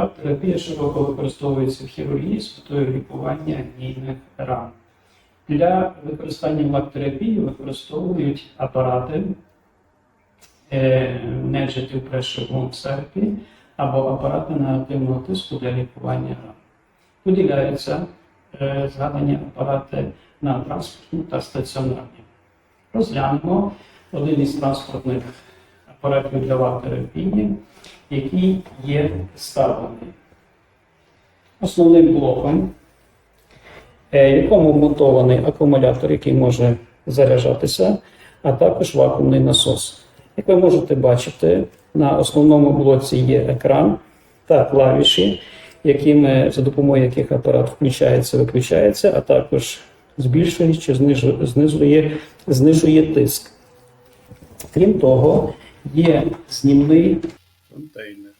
Вак-терапія широко використовується в хірургії з метою лікування гнійних ран. Для використання вак-терапії використовують апарати е, Negative Pressure Wound Therapy або апарати негативного тиску для лікування ран. Поділяються е, згадані апарати на транспортні та стаціонарні. Розглянемо один із транспортних апаратів для вак-терапії, який є ставлений. Основним блоком, е, якому вмонтований акумулятор, який може заряджатися, а також вакуумний насос. Як ви можете бачити, на основному блоці є екран та клавіші, якими, за допомогою яких апарат включається, виключається, а також збільшує чи знижує, знижує тиск. Крім того, є знімний Контейнер.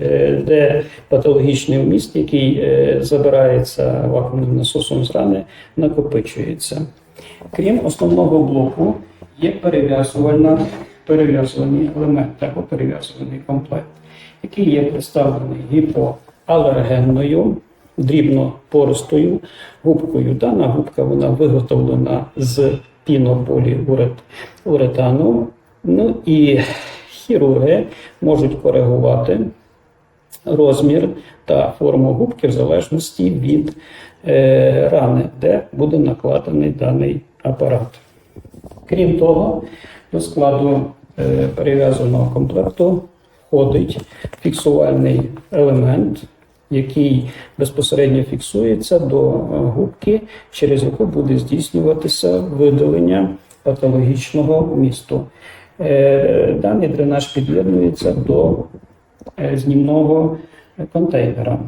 е, де патологічний вміст, який е, забирається вакуумним насосом з рани, накопичується. Крім основного блоку, є перев'язувальна, перев'язувані елементи або перев'язуваний комплект, який є представлений гіпоалергенною, дрібнопористою губкою. Дана губка вона виготовлена з пінополіуретану. Ну і хірурги можуть коригувати розмір та форму губки в залежності від е, рани, де буде накладений даний апарат. Крім того, до складу е, перев'язаного комплекту входить фіксувальний елемент, який безпосередньо фіксується до е, губки, через яку буде здійснюватися видалення патологічного вмісту. Е, Даний дренаж під'єднується до е, знімного контейнера.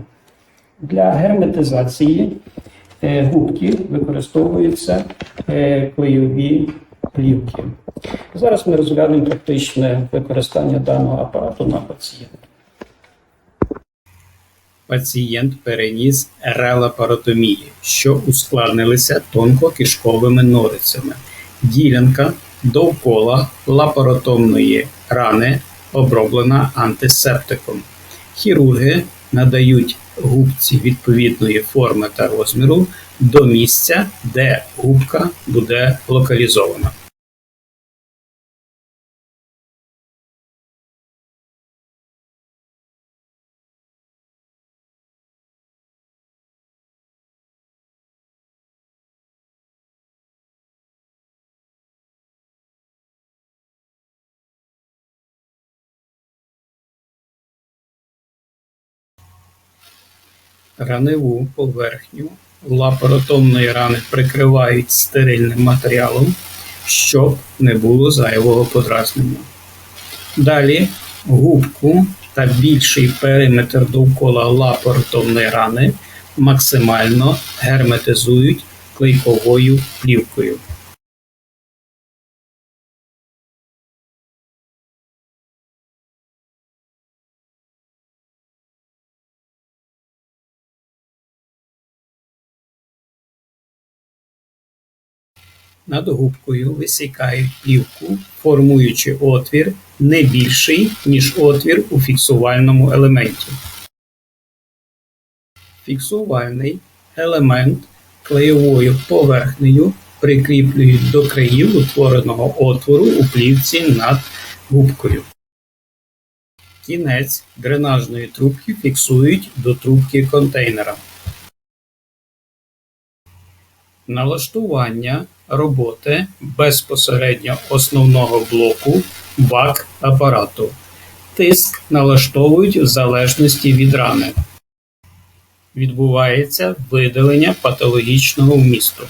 Для герметизації е, губки використовуються клейові плівки. Зараз ми розглянемо практичне використання даного апарату на пацієнта. Пацієнт переніс релапаротомії, що ускладнилися тонкокишковими норицями. Ділянка довкола лапаротомної рани оброблена антисептиком. Хірурги надають губці відповідної форми та розміру до місця, де губка буде локалізована. Раневу поверхню лапаротомної рани прикривають стерильним матеріалом, щоб не було зайвого подразнення. Далі губку та більший периметр довкола лапаротомної рани максимально герметизують клейковою плівкою. Над губкою висікають плівку, формуючи отвір не більший, ніж отвір у фіксувальному елементі. Фіксувальний елемент клеєвою поверхнею прикріплюють до країв утвореного отвору у плівці над губкою. Кінець дренажної трубки фіксують до трубки контейнера. Налаштування роботи безпосередньо основного блоку ВАК апарату. Тиск налаштовують в залежності від рани. Відбувається видалення патологічного вмісту.